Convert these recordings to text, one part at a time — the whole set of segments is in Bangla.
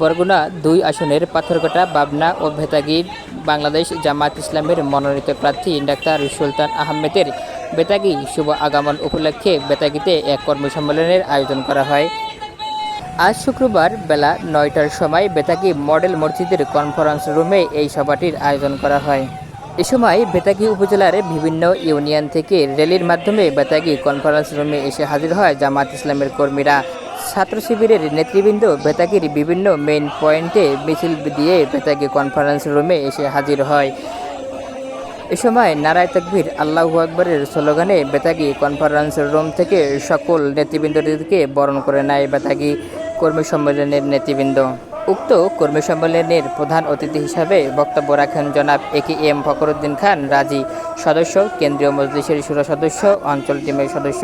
বরগুনা দুই আসনের পাথরঘাটা পাবনা ও ভেতাগির বাংলাদেশ জামাত ইসলামের মনোনীত প্রার্থী ডাক্তার সুলতান আহমেদের বেতাগি শুভ আগমন উপলক্ষে বেতাগিতে এক কর্মী সম্মেলনের আয়োজন করা হয়। আজ শুক্রবার বেলা নয়টার সময় বেতাগি মডেল মসজিদের কনফারেন্স রুমে এই সভাটির আয়োজন করা হয়। এ সময় বেতাগি উপজেলার বিভিন্ন ইউনিয়ন থেকে র্যালির মাধ্যমে বেতাগি কনফারেন্স রুমে এসে হাজির হয় জামাত ইসলামের কর্মীরা। ছাত্র শিবিরের নেতৃবৃন্দ বেতাগির বিভিন্ন মেইন পয়েন্টে মিছিল দিয়ে বেতাগি কনফারেন্স রুমে এসে হাজির হয়। এ সময় নারায় তকবীর আল্লাহ আকবরের স্লোগানে বেতাগি কনফারেন্স রুম থেকে সকল নেতৃবৃন্দদেরকে বরণ করে নেয় বেতাগি কর্মী সম্মেলনের নেতৃবৃন্দ। উক্ত কর্মী সম্মেলনের প্রধান অতিথি হিসাবে বক্তব্য রাখেন জনাব এ কে এম ফখরুদ্দিন খান, রাজি সদস্য, কেন্দ্রীয় মজলিসের সুর সদস্য, অঞ্চল টিমের সদস্য।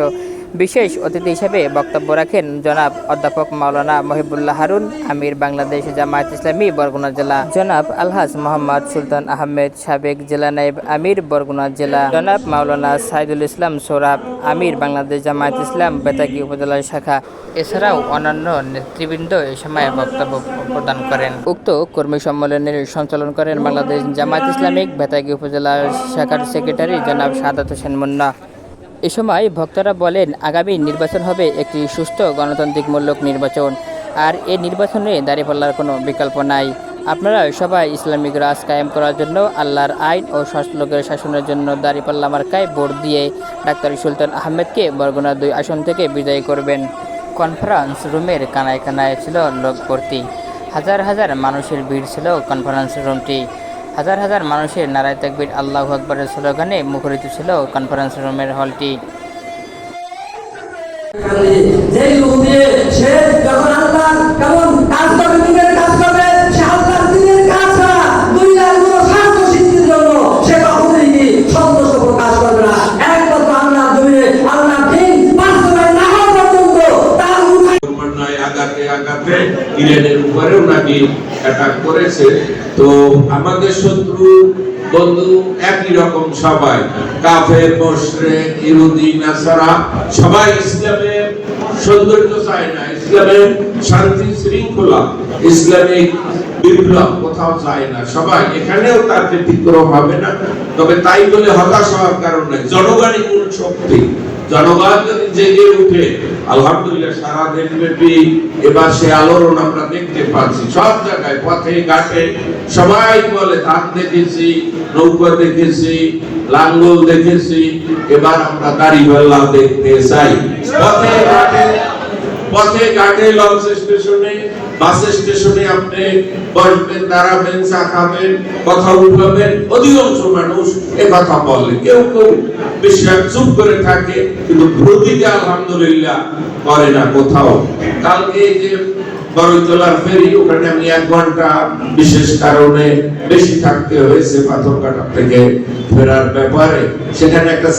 বিশেষ অতিথি হিসেবে বক্তব্য রাখেন জনাব অধ্যাপক মাওলানা মহিবুল্লাহ হারুন, আমির বাংলাদেশ জামায়াত ইসলামী, বরগুনা জেলা। জনাব আলহাজ মোহাম্মদ সুলতান আহমেদ, সাবেক জেলা নায়েব আমির, বরগুনা জেলা। জনাব মাওলানা সাইদুল ইসলাম সোরাব আমির বাংলাদেশ জামায়াত ইসলাম, বেতাগী উপজেলা শাখা। এছাড়াও অন্যান্য নেতৃবৃন্দ এই সময় বক্তব্য প্রদান করেন। উক্ত কর্মী সম্মেলনের সঞ্চালন করেন বাংলাদেশ জামায়াত ইসলামিক, বেতাগী উপজেলা শাখার সেক্রেটারি জনাব সাদাত হোসেন মুন্না। এ সময় ভক্তরা বলেন, আগামী নির্বাচন হবে একটি সুস্থ গণতান্ত্রিকমূলক নির্বাচন, আর এই নির্বাচনে দাঁড়িপাল্লার কোনো বিকল্প নাই। আপনারা সবাই ইসলামিক রাজ কায়েম করার জন্য আল্লাহর আইন ও সশলোকের শাসনের জন্য দাঁড়িপাল্লা মার্কায় ভোট দিয়ে ডাক্তার সুলতান আহমেদকে বরগুনা দুই আসন থেকে বিজয়ী করবেন। কনফারেন্স রুমের কানায় কানায় ছিল লোক ভর্তি। হাজার হাজার মানুষের ভিড় ছিল কনফারেন্স রুমটি। হাজার হাজার মানুষের নারায় তাকবির আল্লাহ আকবরের স্লোগানে মুখরিত ছিল কনফারেন্স রুমের হলটি। যখন আল্লাহ কেমন আগাতে ইরানের উপরে নাকি অ্যাটাক করেছে। তো আমাদের শত্রু বন্ধু একই রকম সবাই। কাফের মশরে ইহুদি, নাসারা, সবাই ইসলামের সৌন্দর্য চায় না। ইসলামের শান্তি শৃঙ্খলা, ইসলামিক বিপ্লব কোথাও যায় না। সবাই এখানেও তার ব্যতিক্রম হবে না। তবে তাই বলে হতাশ হওয়ার কারণ নাই। জনগণই কোন শক্তি। জনগণ যদি জেগে উঠে, আলহামদুলিল্লাহ সারা দেশব্যাপী এবার সে আলোড়ন আমরা দেখতে পাচ্ছি। সব জায়গায়, পথে, ঘাটে সবাই বলে, ধান দেখেছি, নৌকা দেখেছি, লাঙ্গল দেখেছি, এবার আমরা দাড়িপাল্লা দেখতে চাই। পথে, ঘাটে পথে, ঘাটে লঞ্চ স্টেশনে বাস স্টেশনে আপনি বসবেন, দাঁড়াবেন, চা খাবেন, কথা উঠাবেন। অধিকাংশ মানুষ এ কথা বলে। কেউ কেউ চুপ করে থাকে, কিন্তু প্রতিটা আলহামদুলিল্লাহ করে না কোথাও। কালকে যে বড়ইতলার ফেরি, ওখানে আমি এক ঘণ্টা বিশেষ কারণে বেশি থাকতে হয়েছে পাথর কাটা থেকে ফেরার ব্যাপারে। সেখানে একটা